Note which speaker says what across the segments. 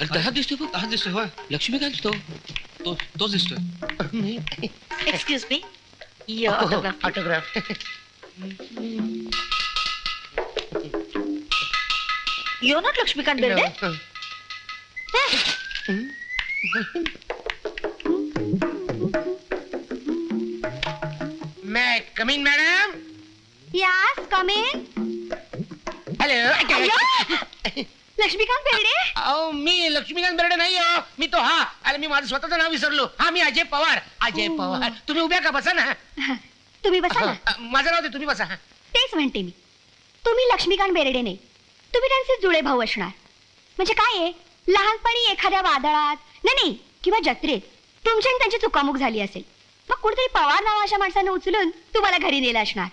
Speaker 1: अरे तसा दिसतोय बघ
Speaker 2: हा दिसतोय होय
Speaker 1: लक्ष्मीकांत तो
Speaker 2: तो तोच दिसतोय
Speaker 3: excuse me autograph
Speaker 4: autograph
Speaker 3: your not Laxmikant Berde
Speaker 4: मैं कमिंग मॅडम
Speaker 5: यास कमेन
Speaker 4: हॅलो
Speaker 5: लक्ष्मीकांत बेर्डे?
Speaker 4: अहो मी लक्ष्मीकांत बेर्डे नाही हो मी तो हा अरे मी माझं स्वतःचं नाव विसरलो. हा मी अजय पवार. अजय पवार. तुम्ही उभ्या का? बसा ना.
Speaker 5: तुम्ही बसा ना.
Speaker 4: अ, माझं नाव दे तुम्ही बसा
Speaker 5: तेच म्हणते मी. तुम्ही लक्ष्मीकांत बेर्डे नाही. तुम्ही त्यांचे जुळे भाऊ असणार. म्हणजे काय आहे? लहानपणी एखाद्या वादळात नाही नाही किंवा जत्रेत तुमची आणि त्यांची चुकामुक झाली असेल. मग कुठेतरी पवार नावाच्या माणसानं उचलून तुम्हाला घरी नेलं असणार.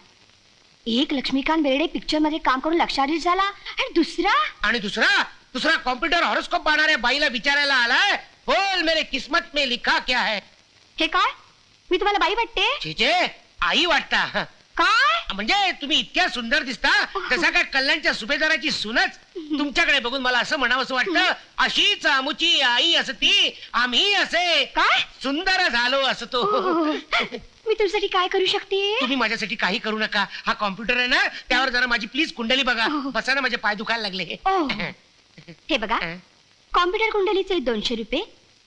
Speaker 5: एक लक्ष्मीकांत बेर्डे पिक्चरमध्ये काम करून लक्षाधीश झाला. आणि दुसरा?
Speaker 4: आणि दुसरा? दुसरा कॉम्प्युटर हॉरोस्कोप पाहणाऱ्या बाईला विचारायला आलाय. बोल मेरे किस्मत में लिखा क्या है?
Speaker 5: हे काय? मी तुम्हाला बाई वाटते?
Speaker 4: आई वाटता.
Speaker 5: काय
Speaker 4: म्हणजे तुम्ही इतक्या सुंदर दिसता. जसा काय कल्याणच्या सुभेदाराची सुनच. तुमच्याकडे बघून मला असं म्हणावं असं वाटतं अशीच आमुची आई असती आम्ही असे
Speaker 5: काय?
Speaker 4: सुंदर झालो असतो.
Speaker 5: मी तुमच्यासाठी काय करू शकते?
Speaker 4: तुम्ही माझ्यासाठी काही करू नका. हा कॉम्प्युटर आहे ना त्यावर जरा माझी प्लीज कुंडली बघा. बसा ना माझे पाय दुखायला लागले.
Speaker 5: ओ. हे बघा कॉम्प्युटर कुंडलीचे दोनशे रुपये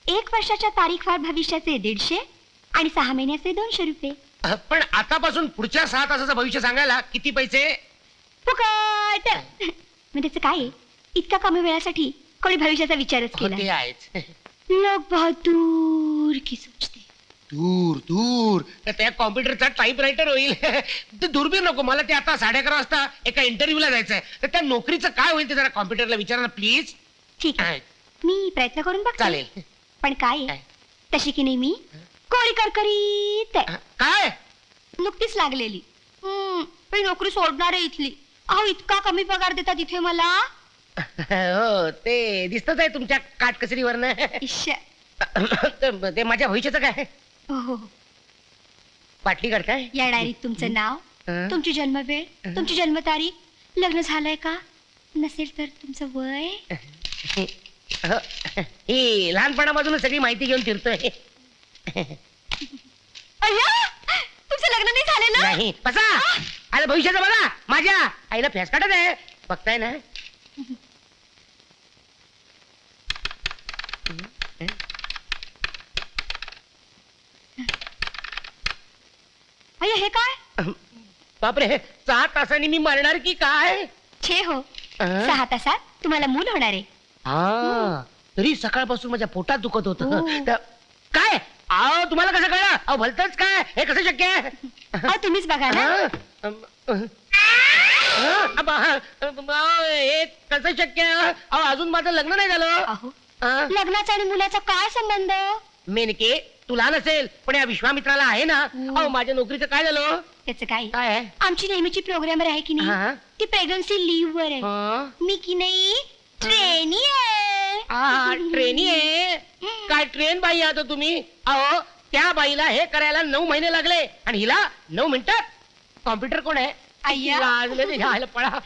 Speaker 5: एक वर्षाच्या तारीख वार भविष्याचे दीडशे आणि सहा महिन्याचे दोनशे रुपये.
Speaker 4: पण आतापासून पुढच्या सहा तासाचं भविष्य सांगायला किती पैसे?
Speaker 5: फुकट! मग त्याचं काय आहे? इतक्या कमी वेळासाठी कोणी भविष्याचा विचारच
Speaker 4: हो, ते
Speaker 5: केला
Speaker 4: आहेच.
Speaker 5: लोक बहुत दूर की सोचते.
Speaker 4: दूर दूर. तर त्या कॉम्प्युटरचा टाईप रायटर होईल. ते दुर्बीर नको मला ते आता साडे अकरा वाजता एका इंटरव्ह्यूला जायचंय. तर त्या नोकरीचं काय होईल ते जरा कॉम्प्युटरला विचारा ना प्लीज.
Speaker 5: ठीक आहे. मी प्रयत्न करून बघते.
Speaker 4: चालेल.
Speaker 5: पण काय आहे?
Speaker 4: काय?
Speaker 5: तशी की नाही मी? कोरी करकरीत आहे.
Speaker 4: काय
Speaker 5: नुकतीच लागलेली हम्म, नोकरी सोडणार आहे इथली अहो इतका कमी पगार देतात इथे मला
Speaker 4: हो ते दिसतच आहे तुमच्या काटकसरीवरनं
Speaker 5: इश्श.
Speaker 4: ते- ते माझ्या भविष्याचं काय
Speaker 5: हो, हो, हो.
Speaker 4: पाटली काढ काय
Speaker 5: या डायरीत तुमचं नाव
Speaker 4: हं?
Speaker 5: तुमची जन्मवेळ तुमची जन्मतारीख लग्न झालंय का नसेल तर तुमचं वय
Speaker 4: हो. ही लहानपणापासूनच सगळी माहिती घेऊन फिरतोय
Speaker 5: अय्या! तुमचं लग्न नाही झालेलं?
Speaker 4: नाही बसा. अरे भविष्याचं बघा माझ्या. आईला फॅस काढत आहे. बघताय ना?
Speaker 5: अय्या हे काय?
Speaker 4: बापरे सहा तासांनी मी मरणार की काय?
Speaker 5: छे हो.
Speaker 4: अं?
Speaker 5: सहा तासात तुम्हाला मूल होणार आहे.
Speaker 4: हा तरी सकाळपासून माझ्या पोटात दुखत होत.
Speaker 5: हो.
Speaker 4: अहो तुम्हाला कसं कळलं अहो भलतच काय हे कसं शक्य आहे
Speaker 5: अहो, तुम्हीच बघा ना
Speaker 4: हा? अम, अह. हा? अबा, हा. अम, अहो, हे कसं शक्य आहे अहो अजून माझं लग्न नाही झालं
Speaker 5: अहो
Speaker 4: हा?
Speaker 5: लग्नाचा आणि मुलाचा काय संबंध
Speaker 4: मेनके तुला नसेल पण या विश्वामित्राला आहे ना अहो माझ्या नोकरीचं काय झालं
Speaker 5: त्याचं काय
Speaker 4: काय आहे
Speaker 5: आमची नेहमीची प्रोग्रामर आहे की
Speaker 4: हा.
Speaker 5: नाही ती प्रेग्नन्सी लीव्ह वर आहे
Speaker 4: हा?
Speaker 5: मी की नाही ट्रेनी आहे
Speaker 4: ट्रेनी आहे काय ट्रेन बाई आता तुम्ही? अहो त्या बाईला हे करायला नऊ महिने लागले. आणि हिला नऊ मिनिटात कॉम्प्युटर कोण आहे?
Speaker 5: अय्या.
Speaker 4: ते पळा.